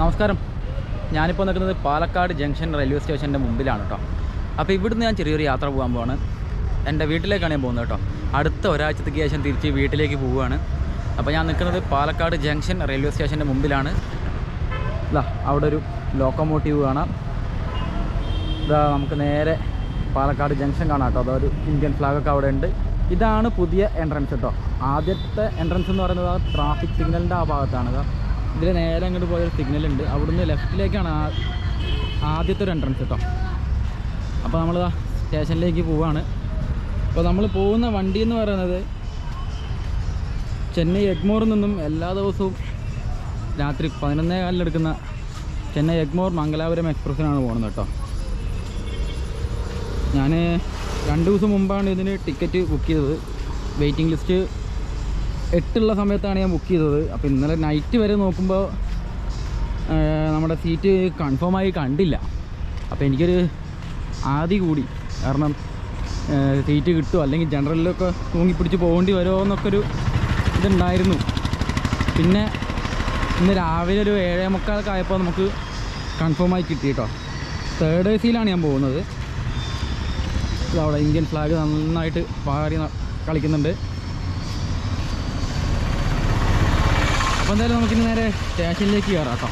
നമസ്കാരം. ഞാനിപ്പോൾ നിൽക്കുന്നത് പാലക്കാട് ജംഗ്ഷൻ റെയിൽവേ സ്റ്റേഷന്റെ മുമ്പിലാണ് കേട്ടോ അപ്പോൾ ഇവിടുന്ന് ഞാൻ ചെറിയൊരു യാത്ര പോകാൻ പോവാണ്. എന്റെ വീട്ടിലേക്കാണ് ഞാൻ പോകുന്നത് കേട്ടോ അടുത്ത ഒരാഴ്ചത്തേക്ക് ശേഷം തിരിച്ച് വീട്ടിലേക്ക് പോവുകയാണ്. അപ്പോൾ ഞാൻ നിൽക്കുന്നത് പാലക്കാട് ജംഗ്ഷൻ റെയിൽവേ സ്റ്റേഷന്റെ മുമ്പിലാണ്. ഇതാ അവിടെ ഒരു ലോക്കോമോട്ടീവ് കാണാം. ഇതാ നമുക്ക് നേരെ പാലക്കാട് ജംഗ്ഷൻ കാണാം കേട്ടോ അതൊരു ഇന്ത്യൻ ഫ്ലാഗൊക്കെ അവിടെ ഉണ്ട്. ഇതാണ് പുതിയ എൻട്രൻസ് കേട്ടോ ആദ്യത്തെ എൻട്രൻസ് എന്ന് പറയുന്നത് ട്രാഫിക് സിഗ്നലിന്റെ ആ ഭാഗത്താണ്. ഇതിൽ നേരെ അങ്ങോട്ട് പോയൊരു സിഗ്നൽ ഉണ്ട്. അവിടുന്ന് ലെഫ്റ്റിലേക്കാണ് ആദ്യത്തെ ഒരു എൻട്രൻസ് കേട്ടോ അപ്പോൾ നമ്മൾ സ്റ്റേഷനിലേക്ക് പോവാണ്. അപ്പോൾ നമ്മൾ പോകുന്ന വണ്ടി എന്ന് പറയുന്നത് ചെന്നൈ എഗ്മോറിൽ നിന്നും എല്ലാ ദിവസവും രാത്രി പതിനൊന്നേ കാലിലെടുക്കുന്ന ചെന്നൈ എഗ്മോർ മംഗലാപുരം എക്സ്പ്രസ്സിനാണ് പോകുന്നത് കേട്ടോ. ഞാൻ രണ്ട് ദിവസം മുമ്പാണ് ഇതിന് ടിക്കറ്റ് ബുക്ക് ചെയ്തത്. വെയിറ്റിംഗ് ലിസ്റ്റ് എട്ടുള്ള സമയത്താണ് ഞാൻ ബുക്ക് ചെയ്തത്. അപ്പോൾ ഇന്നലെ നൈറ്റ് വരെ നോക്കുമ്പോൾ നമ്മുടെ സീറ്റ് കൺഫേം ആയി കണ്ടില്ല. അപ്പോൾ എനിക്കൊരു ആദി കൂടി. കാരണം സീറ്റ് കിട്ടുമോ അല്ലെങ്കിൽ ജനറലിലൊക്കെ തൂങ്ങിപ്പിടിച്ച് പോകേണ്ടി വരുമോ എന്നൊക്കെ ഒരു ഇതുണ്ടായിരുന്നു. പിന്നെ ഇന്ന് രാവിലെ ഒരു ഏഴേ മുക്കാലൊക്കെ ആയപ്പോൾ നമുക്ക് കൺഫേം ആയി കിട്ടി കേട്ടോ തേർഡ് എ സിയിലാണ് ഞാൻ പോകുന്നത്. അവിടെ ഇന്ത്യൻ ഫ്ലാഗ് നന്നായിട്ട് പാറി കളിക്കുന്നുണ്ട്. അപ്പോൾ എന്തായാലും നമുക്കിനി നേരെ സ്റ്റേഷനിലേക്ക് കയറാം കേട്ടോ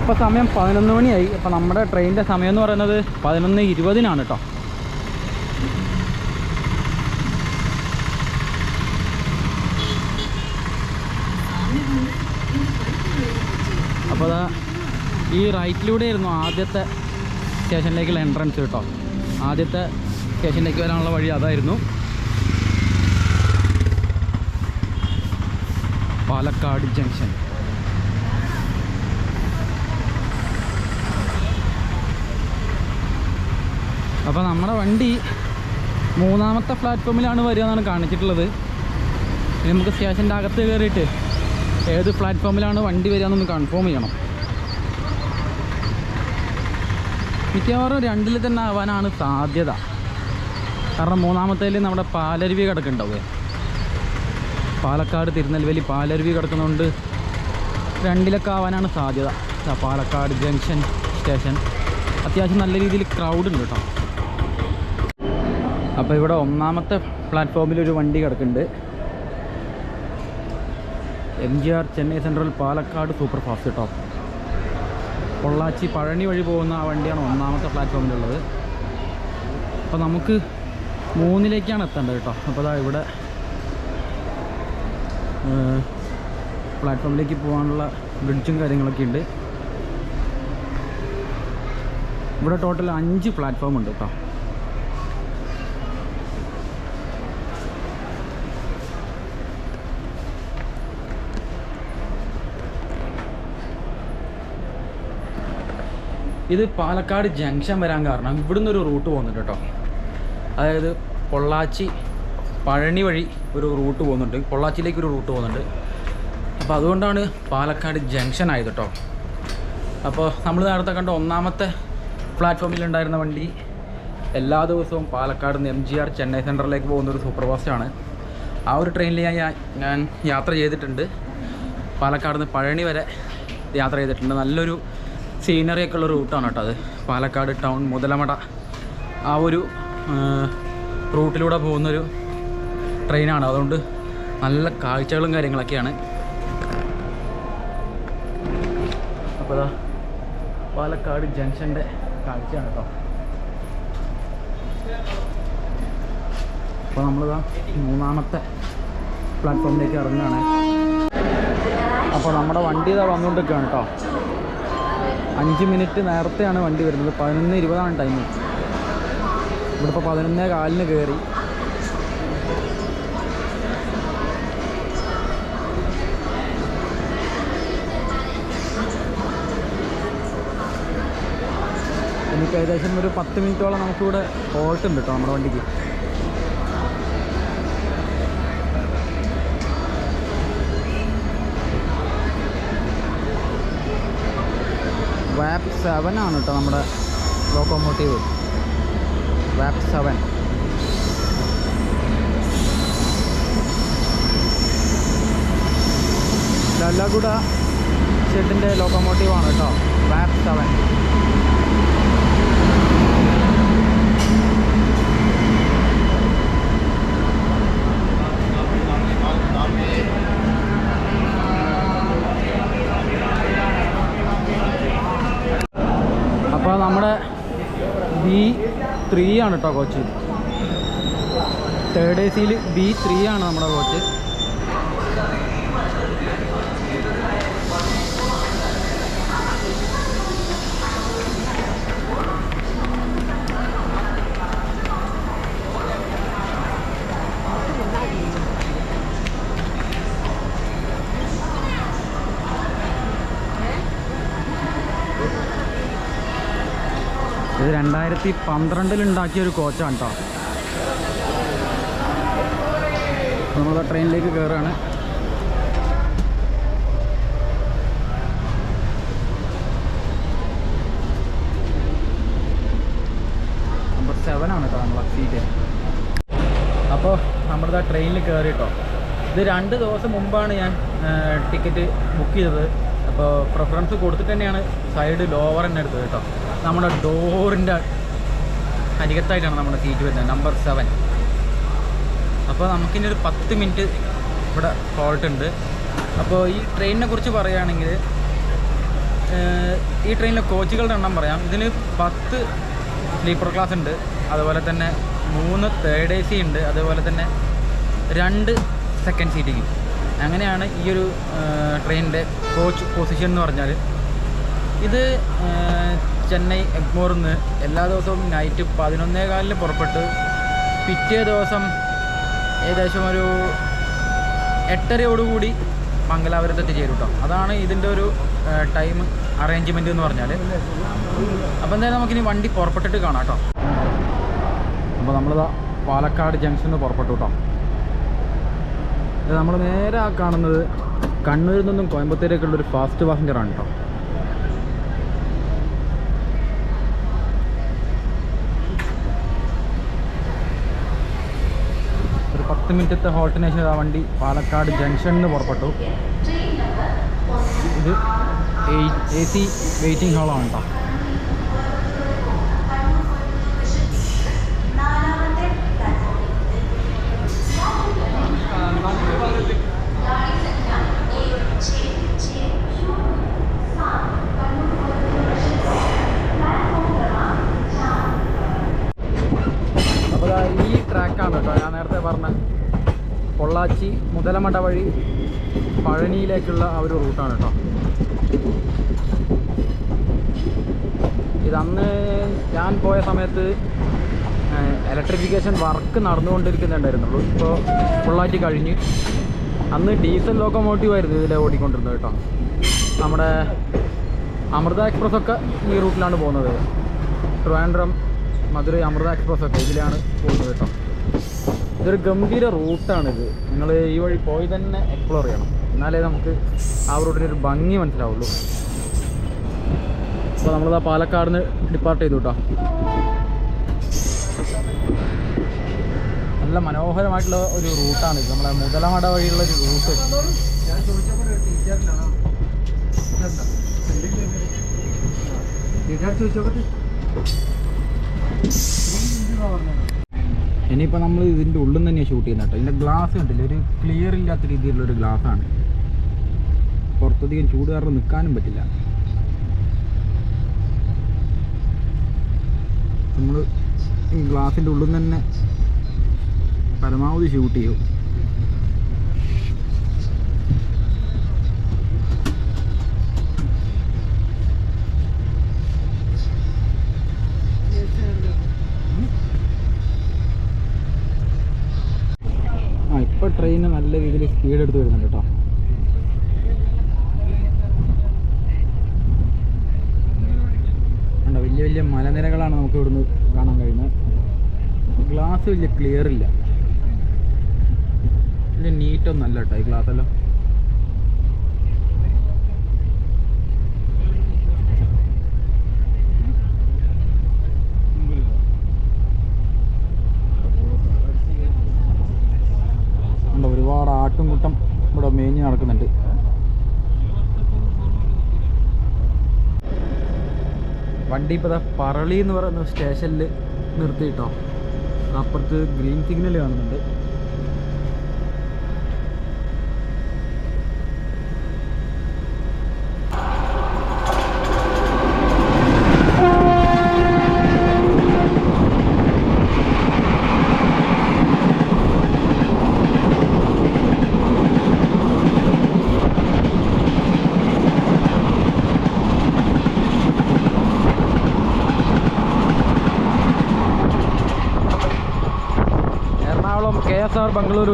ഇപ്പോൾ സമയം പതിനൊന്ന് മണിയായി. അപ്പോൾ നമ്മുടെ ട്രെയിനിന്റെ സമയം എന്ന് പറയുന്നത് പതിനൊന്ന് ഇരുപതിനാണ് കേട്ടോ. അപ്പോൾ അതാ ഈ റൈറ്റിലൂടെ ആയിരുന്നു ആദ്യത്തെ സ്റ്റേഷനിലേക്കുള്ള എൻട്രൻസ് കേട്ടോ. ആദ്യത്തെ സ്റ്റേഷനിലേക്ക് വരാനുള്ള വഴി അതായിരുന്നു. പാലക്കാട് ജംഗ്ഷൻ. അപ്പോൾ നമ്മുടെ വണ്ടി മൂന്നാമത്തെ പ്ലാറ്റ്ഫോമിലാണ് വരിക എന്നാണ് കാണിച്ചിട്ടുള്ളത്. ഇനി നമുക്ക് സ്റ്റേഷന്റെ അകത്ത് കയറിയിട്ട് ഏത് പ്ലാറ്റ്ഫോമിലാണ് വണ്ടി വരിക എന്നൊന്ന് കൺഫേം ചെയ്യണം. മിക്കവാറും രണ്ടിൽ തന്നെ ആവാനാണ് സാധ്യത. കാരണം മൂന്നാമത്തേൽ നമ്മുടെ പാലരുവി കിടക്കുന്നുണ്ടാവുക. പാലക്കാട് തിരുനെൽവേലി പാലരുവി കിടക്കുന്നതുകൊണ്ട് രണ്ടിലൊക്കെ ആവാനാണ് സാധ്യത. Palakkad junction station. അത്യാവശ്യം നല്ല രീതിയിൽ ക്രൗഡ് ഉണ്ട് കേട്ടോ അപ്പോൾ ഇവിടെ ഒന്നാമത്തെ പ്ലാറ്റ്ഫോമിൽ ഒരു വണ്ടി കിടക്കുന്നുണ്ട്. M G R Chennai Central Palakkad super fast കേട്ടോ പൊള്ളാച്ചി പഴനി വഴി പോകുന്ന ആ വണ്ടിയാണ് ഒന്നാമത്തെ പ്ലാറ്റ്ഫോമിലുള്ളത് അപ്പോൾ നമുക്ക് മൂന്നിലേക്കാണ് എത്തേണ്ടത് കേട്ടോ അപ്പോൾ ഇവിടെ പ്ലാറ്റ്ഫോമിലേക്ക് പോകാനുള്ള ബ്രിഡ്ജും കാര്യങ്ങളൊക്കെ ഉണ്ട്. ഇവിടെ ടോട്ടൽ അഞ്ച് പ്ലാറ്റ്ഫോം ഉണ്ട് കേട്ടോ ഇത് പാലക്കാട് ജംഗ്ഷൻ വരാൻ കാരണം ഇവിടുന്ന് ഒരു റൂട്ട് പോകുന്നുണ്ട് കേട്ടോ അതായത് പൊള്ളാച്ചി പഴനി വഴി ഒരു റൂട്ട് പോകുന്നുണ്ട്. പൊള്ളാച്ചിയിലേക്ക് ഒരു റൂട്ട് പോകുന്നുണ്ട്. അപ്പോൾ അതുകൊണ്ടാണ് പാലക്കാട് ജംഗ്ഷൻ ആയത് കേട്ടോ അപ്പോൾ നമ്മൾ നേരത്തെ കണ്ട ഒന്നാമത്തെ പ്ലാറ്റ്ഫോമിൽ ഉണ്ടായിരുന്ന വണ്ടി എല്ലാ ദിവസവും പാലക്കാട് നിന്ന് എം ജി ആർ ചെന്നൈ സെന്ററിലേക്ക് പോകുന്ന ഒരു സൂപ്പർ ഫാസ്റ്റാണ് ആ ഒരു ട്രെയിനിൽ ഞാൻ ഞാൻ യാത്ര ചെയ്തിട്ടുണ്ട്. പാലക്കാട് നിന്ന് പഴനി വരെ യാത്ര ചെയ്തിട്ടുണ്ട്. നല്ലൊരു സീനറി ഒക്കെ ഉള്ള റൂട്ടാണ് കേട്ടോ അത്. പാലക്കാട് ടൗൺ മുതലമട ആ ഒരു റൂട്ടിലൂടെ പോകുന്നൊരു ട്രെയിനാണ്. അതുകൊണ്ട് നല്ല കാഴ്ചകളും കാര്യങ്ങളൊക്കെയാണ്. അപ്പോൾ അതാ പാലക്കാട് ജംഗ്ഷന്റെ കാഴ്ചയാണ് കേട്ടോ അപ്പോൾ നമ്മളിതാ മൂന്നാമത്തെ പ്ലാറ്റ്ഫോമിലേക്ക് ഇറങ്ങുകയാണ്. അപ്പോൾ നമ്മുടെ വണ്ടി ഇതാ വന്നുകൊണ്ടിരിക്കുകയാണ് കേട്ടോ അഞ്ച് മിനിറ്റ് നേരത്തെയാണ് വണ്ടി വരുന്നത്. പതിനൊന്ന് ഇരുപതാണ് ടൈം ഇവിടെ ഇപ്പോൾ പതിനൊന്നേ കാലിന് കയറി എനിക്ക് ഏകദേശം ഒരു പത്ത് മിനിറ്റോളം നമുക്കിവിടെ ഉണ്ട് കേട്ടോ നമ്മുടെ വണ്ടിക്ക്. വാപ്പ് സെവൻ ആണ് കേട്ടോ നമ്മുടെ ലോക്കോമോട്ടീവ് വാപ്പ് സെവൻ ലല്ലാഗുഡ ഷെഡിന്റെ ലോക്കോമോട്ടീവാണ് കേട്ടോ. വാപ്പ് സെവൻ അപ്പോൾ നമ്മുടെ ബി ത്രീ ആണ് കേട്ടോ കോച്ച്. തേർഡ് എ സിയിൽ ബി ത്രീ ആണ് നമ്മുടെ കോച്ച്. ഇത് രണ്ടായിരത്തി പന്ത്രണ്ടിൽ ഉണ്ടാക്കിയ ഒരു കോച്ചാണ് കേട്ടോ നമ്മൾ ട്രെയിനിലേക്ക് കയറുകയാണ് നമ്പർ സെവൻ ആണ് കേട്ടോ നമ്മളെ സീറ്റ് അപ്പോൾ നമ്മുടെ ട്രെയിനിൽ കയറി കേട്ടോ ഇത് രണ്ട് ദിവസം മുമ്പാണ് ഞാൻ ടിക്കറ്റ് ബുക്ക് ചെയ്തത്. അപ്പോൾ പ്രിഫറൻസ് കൊടുത്തിട്ട് തന്നെയാണ് സൈഡ് ലോവർ തന്നെ എടുത്തത് കേട്ടോ നമ്മുടെ ഡോറിന്റെ അരികത്തായിട്ടാണ് നമ്മുടെ സീറ്റ് വരുന്നത് നമ്പർ സെവൻ അപ്പോൾ നമുക്കിനി ഒരു പത്ത് മിനിറ്റ് ഇവിടെ ഫോൾട്ട് ഉണ്ട്. അപ്പോൾ ഈ ട്രെയിനിനെ കുറിച്ച് പറയുകയാണെങ്കിൽ ഈ ട്രെയിനിലെ കോച്ചുകളുടെ എണ്ണം പറയാം. ഇതിന് പത്ത് സ്ലീപ്പർ ക്ലാസ് ഉണ്ട്. അതുപോലെ തന്നെ മൂന്ന് തേർഡ് എ സി ഉണ്ട്. അതുപോലെ തന്നെ രണ്ട് സെക്കൻഡ് സീറ്റിങ് അങ്ങനെയാണ് ഈ ഒരു ട്രെയിനിന്റെ കോച്ച് പൊസിഷൻ എന്ന് പറഞ്ഞാൽ. ഇത് ചെന്നൈ എഗ്മോറിൽ നിന്ന് എല്ലാ ദിവസവും നൈറ്റ് പതിനൊന്നേ കാലിന് പുറപ്പെട്ട് പിറ്റേ ദിവസം ഏകദേശം ഒരു എട്ടരയോടുകൂടി മംഗലാപുരത്ത് എത്തിച്ചേരും കേട്ടോ അതാണ് ഇതിന്റെ ഒരു ടൈം അറേഞ്ച്മെന്റ് എന്ന് പറഞ്ഞാൽ അപ്പോൾ എന്തായാലും നമുക്കിനി വണ്ടി പുറപ്പെട്ടിട്ട് കാണാം കേട്ടോ അപ്പോൾ നമ്മളിതാ പാലക്കാട് ജംഗ്ഷനിൽ പുറപ്പെട്ടു കേട്ടോ നമ്മൾ നേരെ കാണുന്നത് കണ്ണൂരിൽ നിന്നും കോയമ്പത്തൂരേക്കുള്ള ഒരു ഫാസ്റ്റ് പാസഞ്ചറാണ് കേട്ടോ ഒരു പത്ത് മിനിറ്റത്തെ ഹോൾട്ടിന് ശേഷം ആ വണ്ടി പാലക്കാട് ജംഗ്ഷനിൽ നിന്ന് പുറപ്പെട്ടു. ഇത് എ സി വെയിറ്റിംഗ് ഹാളാണ് കേട്ടോ അപ്പോൾ ദാ ഈ ട്രാക്കാണ് കേട്ടോ ഞാൻ നേരത്തെ പറഞ്ഞ പൊള്ളാച്ചി മുതലമട വഴി പഴനിയിലേക്കുള്ള ആ ഒരു റൂട്ടാണ് കേട്ടോ. ഇതന്ന് ഞാൻ പോയ സമയത്ത് ഇലക്ട്രിഫിക്കേഷൻ വർക്ക് നടന്നുകൊണ്ടിരിക്കുന്നുണ്ടായിരുന്നുള്ളൂ. ഇപ്പോൾ ഫുള്ളായിട്ട് കഴിഞ്ഞ് അന്ന് ഡീസൽ ലോക്കോമോട്ടീവ് ആയിരുന്നു ഇതിലെ ഓടിക്കൊണ്ടിരുന്നത് കേട്ടോ. നമ്മുടെ അമൃത എക്സ്പ്രസ് ഒക്കെ ഈ റൂട്ടിലാണ് പോകുന്നത്. ട്രിവാൻഡ്രം മധുരൈ അമൃത എക്സ്പ്രസ് ഒക്കെ ഇതിലാണ് പോകുന്നത് കേട്ടോ. ഇതൊരു ഗംഭീര റൂട്ടാണിത്. നിങ്ങൾ ഈ വഴി പോയി തന്നെ എക്സ്പ്ലോർ ചെയ്യണം. എന്നാലേ നമുക്ക് ആ റൂട്ടിന്റെ ഒരു ഭംഗി മനസ്സിലാവുള്ളൂ. അപ്പോൾ നമ്മളിതാ പാലക്കാട് നിന്ന് ഡിപ്പാർട്ട് ചെയ്തു കേട്ടോ നല്ല മനോഹരമായിട്ടുള്ള ഒരു റൂട്ടാണ് ഇത് നമ്മളെ മുതലമട വഴിയുള്ള ഒരു റൂട്ട്. ഇനിയിപ്പോൾ നമ്മൾ ഇതിന്റെ ഉള്ളിൽ നിന്ന് തന്നെയാണ് ഷൂട്ട് ചെയ്യുന്നത് കേട്ടോ. ഇതിന്റെ ഗ്ലാസ് കണ്ടില്ല? ഒരു ക്ലിയർ ഇല്ലാത്ത രീതിയിലുള്ള ഒരു ഗ്ലാസ്സാണ് പുറത്തധികം ചൂട് കാരണം നിൽക്കാനും പറ്റില്ല. നമ്മൾ ഈ ഗ്ലാസിന്റെ ഉള്ളിൽ നിന്ന് തന്നെ പരമാവധി ഷൂട്ട് ചെയ്യും ആ ഇപ്പോൾ ട്രെയിന് നല്ല രീതിയിൽ സ്പീഡ് എടുത്ത് വരുന്നുണ്ട് കേട്ടോ കണ്ടോ വലിയ വലിയ മലനിരകളാണ് നമുക്ക് ഇവിടുന്ന് കാണാൻ കഴിയുന്നത് ഗ്ലാസ് വലിയ ക്ലിയർ ഇല്ല. വലിയ നീറ്റൊന്നല്ല കേട്ടോ ഈ ഗ്ലാസ് എല്ലാം. ഒരുപാട് ആട്ടും കൂട്ടം ഇവിടെ മേഞ്ഞ് നടക്കുന്നുണ്ട്. വണ്ടി ഇപ്പോൾ പറളി എന്ന് പറയുന്ന സ്റ്റേഷനിൽ നിർത്തിയിട്ടോ. അപ്പുറത്ത് ഗ്രീൻ സിഗ്നൽ കാണുന്നുണ്ട്.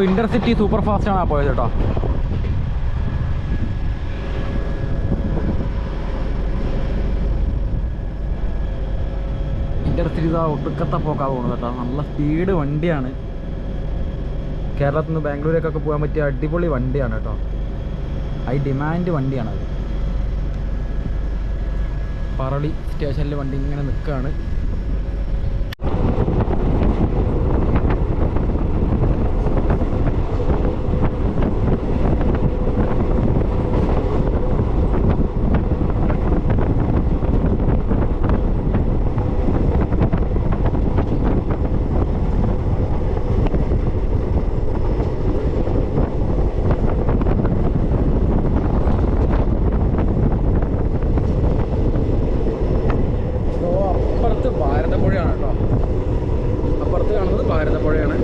ബംഗളൂരു ഇന്റർസിറ്റി സൂപ്പർ ഫാസ്റ്റ് ആണ് പോയത് കേട്ടോ. ഇന്റർസിറ്റി ഇതാ ഒടുക്കത്തെ പോക്കാ പോകുന്നത് കേട്ടോ. നല്ല സ്പീഡ് വണ്ടിയാണ്. കേരളത്തിൽ നിന്ന് ബാംഗ്ലൂരേക്കൊക്കെ പോകാൻ പറ്റിയ അടിപൊളി വണ്ടിയാണ് കേട്ടോ. ഹൈ ഡിമാൻഡ് വണ്ടിയാണത് പറളി സ്റ്റേഷനിൽ വണ്ടി ഇങ്ങനെ നിൽക്കുകയാണ് ഓ അപ്പുറത്ത് ഭാരതപ്പുഴയാണ് കേട്ടോ അപ്പുറത്ത് കാണുന്നത് ഭാരതപ്പുഴയാണ്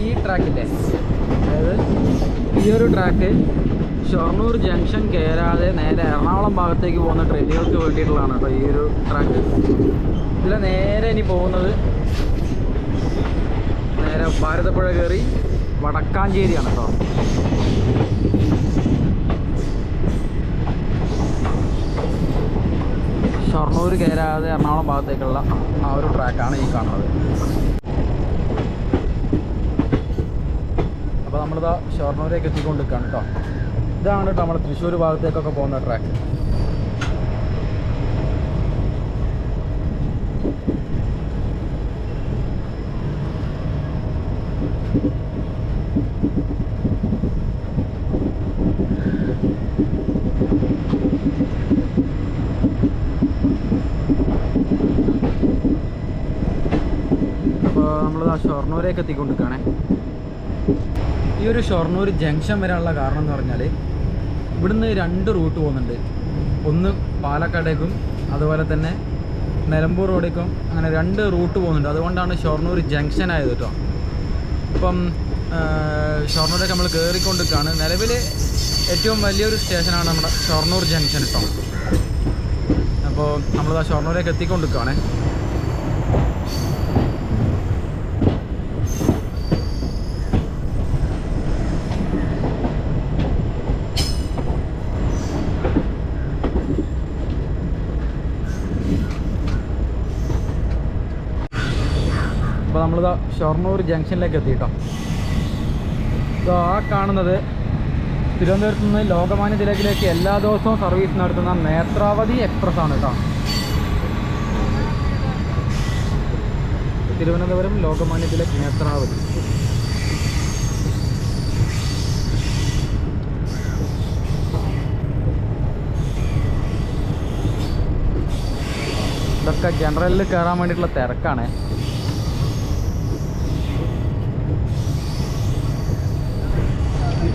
ഈ ട്രാക്കില്ലേ അതായത് ഈ ഒരു ട്രാക്ക് ഷൊർണൂർ ജംഗ്ഷൻ കയറാതെ നേരെ എറണാകുളം ഭാഗത്തേക്ക് പോകുന്ന ട്രെയിനുകൾക്ക് വേണ്ടിയിട്ടുള്ളതാണ് കേട്ടോ ഈ ഒരു ട്രാക്ക് ഇതിൽ നേരെ ഇനി പോകുന്നത് നേരെ ഭാരതപ്പുഴ കയറി വടക്കാഞ്ചേരിയാണ് കേട്ടോ ഷൊർണൂർ കയറാതെ എറണാകുളം ഭാഗത്തേക്കുള്ള ആ ഒരു ട്രാക്കാണ് ഈ കാണുന്നത്. അപ്പോൾ നമ്മളിതാ ഷൊർണൂരേക്ക് എത്തിക്കൊണ്ട് നിൽക്കുകയാണ് കേട്ടോ ഇതാണ് കേട്ടോ നമ്മൾ തൃശ്ശൂർ ഭാഗത്തേക്കൊക്കെ പോകുന്ന ട്രാക്ക് അപ്പോൾ നമ്മളിതാ ഷൊർണൂരേക്ക് എത്തിക്കൊണ്ട് നിൽക്കുകയാണേ ഈ ഒരു ഷൊർണൂർ ജംഗ്ഷൻ വരാനുള്ള കാരണം എന്ന് പറഞ്ഞാൽ ഇവിടുന്ന് രണ്ട് റൂട്ട് പോകുന്നുണ്ട്. ഒന്ന് പാലക്കാടേക്കും അതുപോലെ തന്നെ നിലമ്പൂർ റോഡേക്കും അങ്ങനെ രണ്ട് റൂട്ട് പോകുന്നുണ്ട്. അതുകൊണ്ടാണ് ഷൊർണൂർ ജംഗ്ഷൻ ആയത് കേട്ടോ ഇപ്പം ഷൊർണൂരൊക്കെ നമ്മൾ കയറിക്കൊണ്ടിരിക്കുകയാണ് നിലവിൽ ഏറ്റവും വലിയൊരു സ്റ്റേഷനാണ് നമ്മുടെ ഷൊർണൂർ ജംഗ്ഷൻ കേട്ടോ അപ്പോൾ നമ്മളിതാ ഷൊർണൂരേക്ക് എത്തിക്കൊണ്ടിരിക്കുകയാണേ അപ്പോൾ നമ്മളിതാ ഷൊർണൂർ ജംഗ്ഷനിലേക്ക് എത്തിയിട്ടോ. ഇതോ ആ കാണുന്നത് തിരുവനന്തപുരത്ത് നിന്ന് ലോകമാന്യ തിലകിലേക്ക് എല്ലാ ദിവസവും സർവീസ് നടത്തുന്ന നേത്രാവതി എക്സ്പ്രസ് ആണ് കേട്ടോ. തിരുവനന്തപുരം ലോകമാന്യ തിലക് നേത്രാവതി. ഇതൊക്കെ ജനറലിൽ കയറാൻ വേണ്ടിയിട്ടുള്ള തിരക്കാണ്.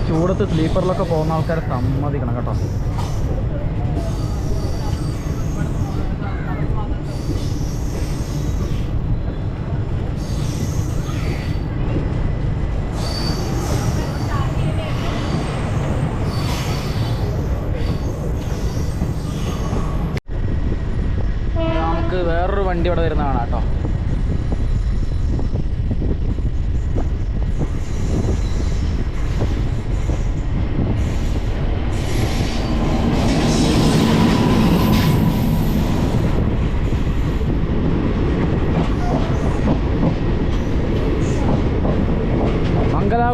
ചൂടത്ത് സ്ലീപ്പറിലൊക്കെ പോകുന്ന ആൾക്കാരെ സമ്മതിക്കണം കേട്ടോ. വേറൊരു വണ്ടി ഇവിടെ വരുന്നതാണ് കേട്ടോ.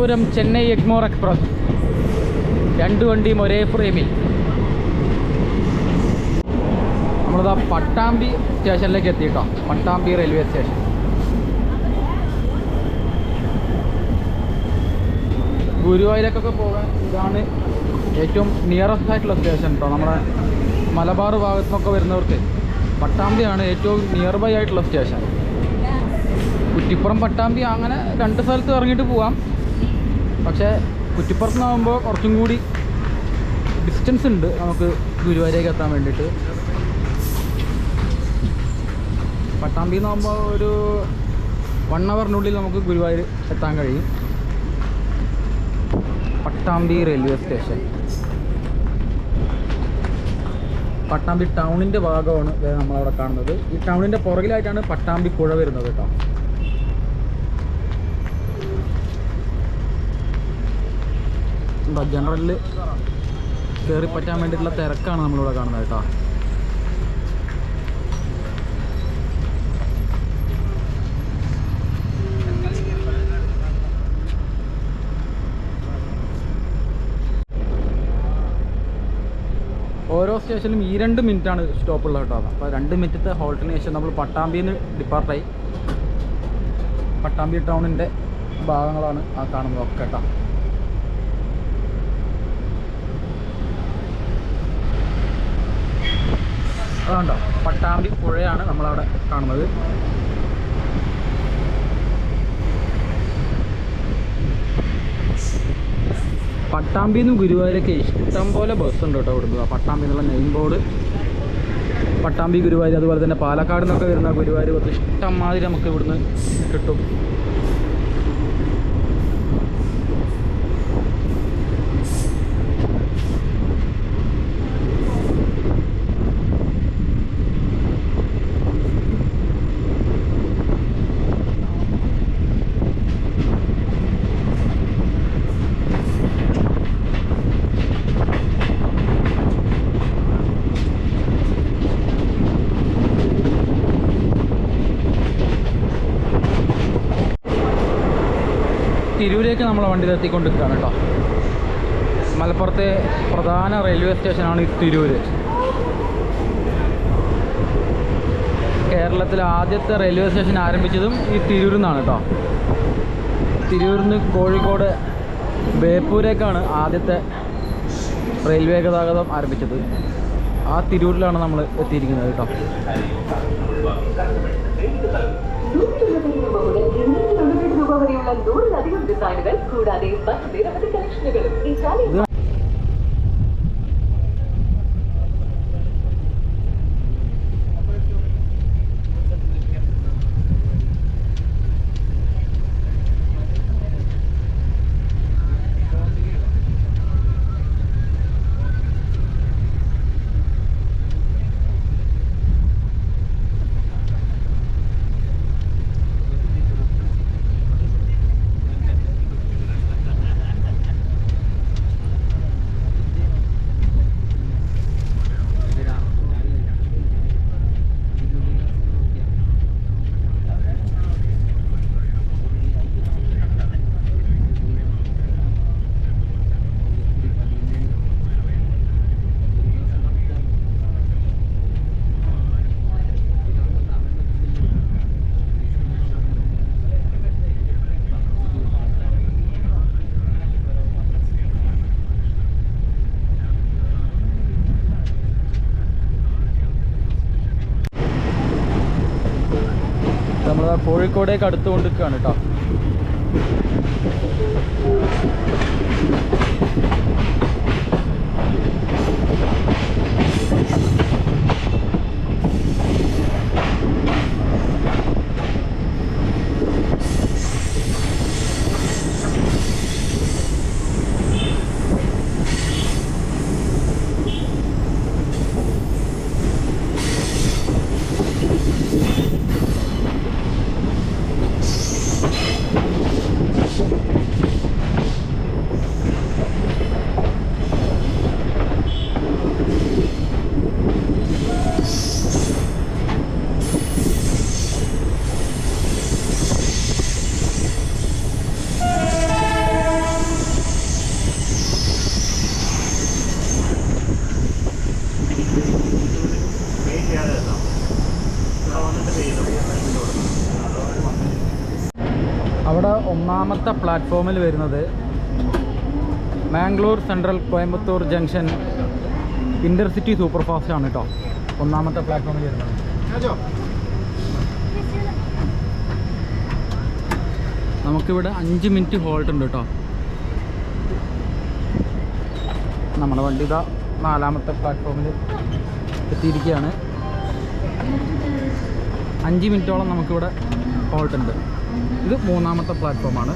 മംഗലാപുരം ചെന്നൈ എഗ്മോർ എക്സ്പ്രസ്. രണ്ട് വണ്ടിയും ഒരേ ഫ്രെയിമിൽ. നമ്മളിതാ പട്ടാമ്പി സ്റ്റേഷനിലേക്ക് എത്തിയിട്ടോ. Pattambi railway station. ഗുരുവായൂരക്കൊക്കെ പോകാൻ ഇതാണ് ഏറ്റവും നിയറസ്റ്റ് ആയിട്ടുള്ള സ്റ്റേഷൻ കേട്ടോ നമ്മുടെ മലബാർ ഭാഗത്തു നിന്നൊക്കെ വരുന്നവർക്ക് പട്ടാമ്പിയാണ് ഏറ്റവും നിയർ ബൈ ആയിട്ടുള്ള സ്റ്റേഷൻ. കുറ്റിപ്പുറം പട്ടാമ്പി അങ്ങനെ രണ്ട് സ്ഥലത്ത് ഇറങ്ങിയിട്ട് പോവാം. പക്ഷേ കുറ്റിപ്പുറത്ത് നിന്നാകുമ്പോൾ കുറച്ചും കൂടി ഡിസ്റ്റൻസ് ഉണ്ട് നമുക്ക് ഗുരുവായൂരേക്ക് എത്താൻ വേണ്ടിയിട്ട്. പട്ടാമ്പി നിന്നാകുമ്പോൾ ഒരു വൺ അവറിനുള്ളിൽ നമുക്ക് ഗുരുവായൂർ എത്താൻ കഴിയും. പട്ടാമ്പി റെയിൽവേ സ്റ്റേഷൻ പട്ടാമ്പി ടൗണിന്റെ ഭാഗമാണ് നമ്മളവിടെ കാണുന്നത്. ഈ ടൗണിന്റെ പുറകിലായിട്ടാണ് പട്ടാമ്പി പുഴ വരുന്നത് കേട്ടോ. എന്താ ജനറലിൽ കയറി പറ്റാൻ വേണ്ടിയിട്ടുള്ള തിരക്കാണ് നമ്മളിവിടെ കാണുന്നത് കേട്ടോ. ഓരോ സ്റ്റേഷനിലും ഈ രണ്ട് മിനിറ്റാണ് സ്റ്റോപ്പ് ഉള്ളത് കേട്ടോ. അപ്പോൾ രണ്ട് മിനിറ്റത്തെ ഹോൾട്ടിന് ശേഷം നമ്മൾ പട്ടാമ്പിയിൽ നിന്ന് ഡിപ്പാർട്ടായി. പട്ടാമ്പി ടൗണിന്റെ ഭാഗങ്ങളാണ് ആ കാണുന്നതൊക്കെ കേട്ടോ. അതുകൊണ്ടോ പട്ടാമ്പി പുഴയാണ് നമ്മളവിടെ കാണുന്നത്. പട്ടാമ്പിയിൽ നിന്ന് ഗുരുവായൂരൊക്കെ ഇഷ്ടം പോലെ ബസ് ഉണ്ട് കേട്ടോ ഇവിടുന്ന്. പട്ടാമ്പി എന്നുള്ള നെയിം ബോർഡ് പട്ടാമ്പി ഗുരുവായൂർ അതുപോലെ തന്നെ പാലക്കാട് നിന്നൊക്കെ വരുന്ന ഗുരുവായൂർ ബസ് ഇഷ്ടം മാതിരി നമുക്ക് ഇവിടുന്ന് കിട്ടും. തിരൂരേക്ക് നമ്മളെ വണ്ടി എത്തിക്കൊണ്ടിരിക്കുകയാണ് കേട്ടോ. മലപ്പുറത്തെ പ്രധാന റെയിൽവേ സ്റ്റേഷനാണ് ഈ തിരൂര്. കേരളത്തിലെ ആദ്യത്തെ റെയിൽവേ സ്റ്റേഷൻ ആരംഭിച്ചതും ഈ തിരൂരിൽ നിന്നാണ് കേട്ടോ. തിരൂരിൽ നിന്ന് കോഴിക്കോട് ബേപ്പൂരേക്കാണ് ആദ്യത്തെ റെയിൽവേ ഗതാഗതം ആരംഭിച്ചത്. ആ തിരൂരിലാണ് നമ്മൾ എത്തിയിരിക്കുന്നത് കേട്ടോ. രൂപ വരെയുള്ള നൂറിലധികം ഡിസൈനുകൾ കൂടാതെ മറ്റ് നിരവധി കളക്ഷനുകളും ഇറ്റാലിയൻ കോഴിക്കോടേക്ക് അടുത്ത് കൊണ്ടിരിക്കുകയാണ് കേട്ടോ. പ്ലാറ്റ്ഫോമിൽ വരുന്നത് Mangalore Central Coimbatore junction intercity super fast ആണ് കേട്ടോ. ഒന്നാമത്തെ പ്ലാറ്റ്ഫോമിൽ വരുന്നത്. നമുക്കിവിടെ അഞ്ച് മിനിറ്റ് ഹോൾട്ട് ഉണ്ട് കേട്ടോ. നമ്മുടെ വണ്ടി ഇതാ നാലാമത്തെ പ്ലാറ്റ്ഫോമിൽ എത്തിയിരിക്കുകയാണ്. അഞ്ച് മിനിറ്റോളം നമുക്കിവിടെ ഹോൾട്ട് ഉണ്ട്. ഇത് മൂന്നാമത്തെ പ്ലാറ്റ്ഫോമാണ്.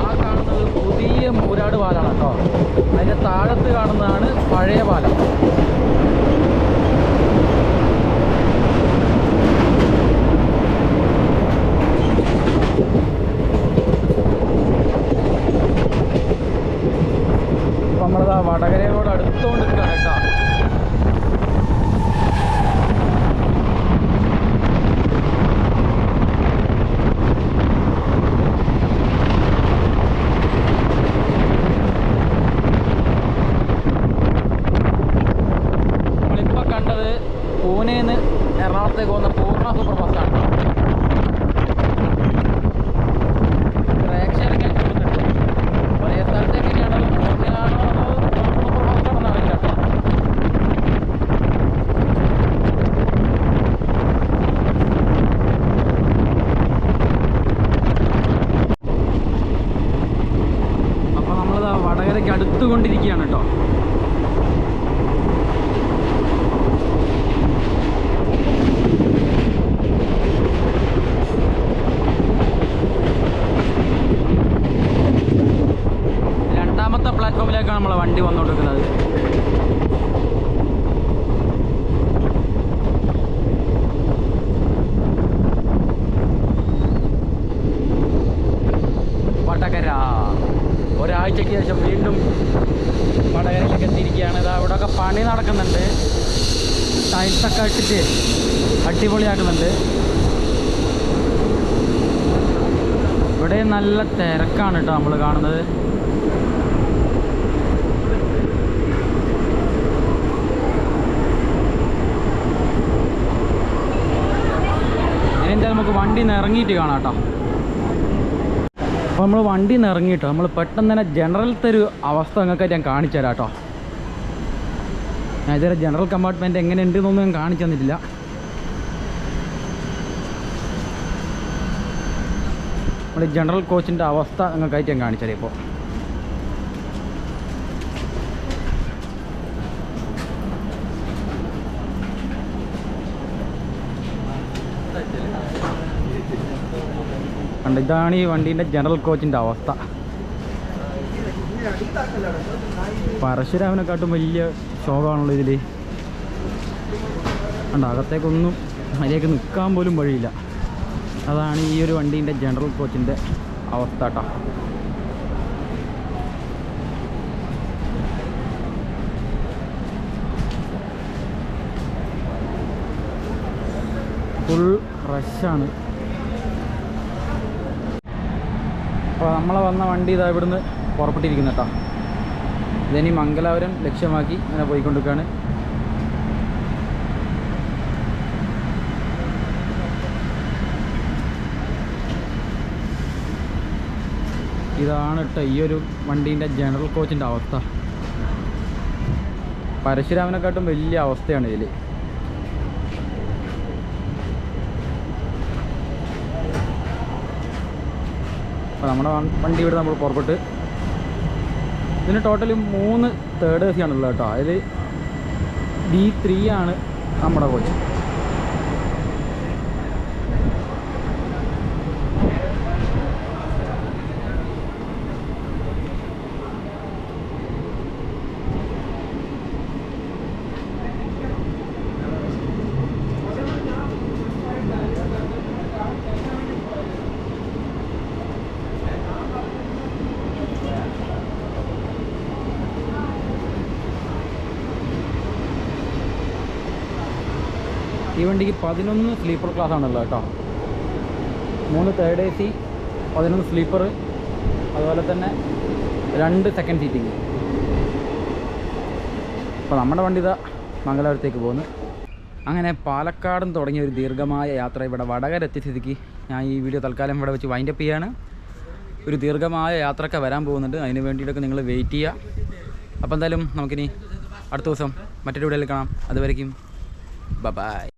ആ കാണുന്നത് പുതിയ മൂരാട് പാലാണ് കേട്ടോ അതിന്റെ താഴത്ത് കാണുന്നതാണ് പഴയ പാലം ഇപ്പം നമ്മളിതാ വടകരയോട് അടുത്തുകൊണ്ട് നിൽക്കുകയാണ് കേട്ടോ നമ്മളിപ്പോൾ കണ്ടത് പൂനെന്ന് എറണാകുളത്തേക്ക് പോകുന്ന പൂർണ സൂപ്പർ ഫാസ്റ്റാണ് പ്രേക്ഷകർ ഇങ്ങനെ ചോദിക്കുന്നുണ്ട് ഒരേ സ്ഥലത്തേക്ക് എങ്ങനെയാണോ പൂർണയാണോ അതോ സൂപ്പർ ഫാസ്റ്റാണെന്ന് അറിയില്ല കേട്ടോ അപ്പോൾ നമ്മളിത് വടകരയ്ക്ക് അടുത്തുകൊണ്ടിരിക്കുകയാണ് കേട്ടോ രണ്ടാമത്തെ പ്ലാറ്റ്ഫോമിലേക്കാണ് നമ്മളെ വണ്ടി വന്നുകൊണ്ടിരിക്കുന്നത് വടകര ഒരാഴ്ചയ്ക്ക് ശേഷം വീണ്ടും വടകരയിലേക്ക് എത്തിയിരിക്കുകയാണ്. ഇതാ ഇവിടെയൊക്കെ പണി നടക്കുന്നുണ്ട്. ടൈൽസൊക്കെ ഇട്ടിട്ട് അടിപൊളിയാക്കുന്നുണ്ട്. ഇവിടെ നല്ല തിരക്കാണ് കേട്ടോ നമ്മൾ കാണുന്നത്. ഇനി എന്തായാലും നമുക്ക് വണ്ടി നിന്ന് ഇറങ്ങിയിട്ട് കാണാം കേട്ടോ. അപ്പോൾ നമ്മൾ വണ്ടി നിന്ന് ഇറങ്ങിയിട്ടോ. നമ്മൾ പെട്ടെന്ന് തന്നെ ജനറലത്തെ ഒരു അവസ്ഥ നിങ്ങൾക്ക് ഞാൻ കാണിച്ചു തരാം കേട്ടോ ഞാൻ ഇതുവരെ ജനറൽ കമ്പാർട്ട്മെന്റ് എങ്ങനെ ഉണ്ടെന്നൊന്നും ഞാൻ കാണിച്ചു തന്നിട്ടില്ല. നമ്മൾ ജനറൽ കോച്ചിന്റെ അവസ്ഥ നിങ്ങൾക്കായിട്ട് ഞാൻ കാണിച്ചു തരാം ഇപ്പോൾ. കണ്ടോ, ഇതാണ് ഈ വണ്ടീന്റെ ജനറൽ കോച്ചിന്റെ അവസ്ഥ. പരശുരാമനെക്കാട്ടും വലിയ ശോകമാണല്ലോ ഇതിൽ കണ്ട അകത്തേക്കൊന്നും അതിലേക്ക് നിൽക്കാൻ പോലും വഴിയില്ല. അതാണ് ഈ ഒരു വണ്ടീന്റെ ജനറൽ കോച്ചിന്റെ അവസ്ഥ കേട്ടോ. ഫുൾ റഷാണ്. അപ്പോൾ നമ്മളെ വന്ന വണ്ടി ഇതാ ഇവിടുന്ന് പുറപ്പെട്ടിരിക്കുന്നു കേട്ടോ. ഇതിനി മംഗലാപുരം ലക്ഷ്യമാക്കി ഇങ്ങനെ പോയിക്കൊണ്ടിരിക്കുകയാണ്. ഇതാണ് കേട്ടോ ഈ ഒരു വണ്ടീന്റെ ജനറൽ കോച്ചിന്റെ അവസ്ഥ. പരശുരാമനെക്കാട്ടും വലിയ അവസ്ഥയാണ് ഇതിൽ അപ്പോൾ നമ്മുടെ വണ്ടി ഇവിടെ നമ്മൾ പുറപ്പെട്ട്. ഇതിന് ടോട്ടലി മൂന്ന് തേർഡ് എ സി ആണുള്ളത് കേട്ടോ. അതിൽ ഡി ത്രീ ആണ് നമ്മുടെ കോച്ച് വണ്ടിക്ക് പതിനൊന്ന് സ്ലീപ്പർ ക്ലാസ് ആണല്ലോ കേട്ടോ. മൂന്ന് തേർഡ് എ സി പതിനൊന്ന് സ്ലീപ്പർ അതുപോലെ തന്നെ രണ്ട് സെക്കൻഡ് സീറ്റിംഗ് അപ്പോൾ നമ്മുടെ വണ്ടി ഇതാ മംഗലാപുരത്തേക്ക് പോകുന്നു. അങ്ങനെ പാലക്കാടും തുടങ്ങിയ ഒരു ദീർഘമായ യാത്ര ഇവിടെ വടകര എത്തിയ സ്ഥിതിക്ക് ഞാൻ ഈ വീഡിയോ തൽക്കാലം ഇവിടെ വെച്ച് വൈൻഡപ്പ് ചെയ്യാണ്. ഒരു ദീർഘമായ യാത്രയൊക്കെ വരാൻ പോകുന്നുണ്ട്. അതിന് വേണ്ടിയിട്ടൊക്കെ നിങ്ങൾ വെയിറ്റ് ചെയ്യുക. അപ്പോൾ എന്തായാലും നമുക്കിനി അടുത്ത ദിവസം മറ്റൊരു വീഡിയോയിൽ കാണാം. അതുവരേക്കും ബ ബായ്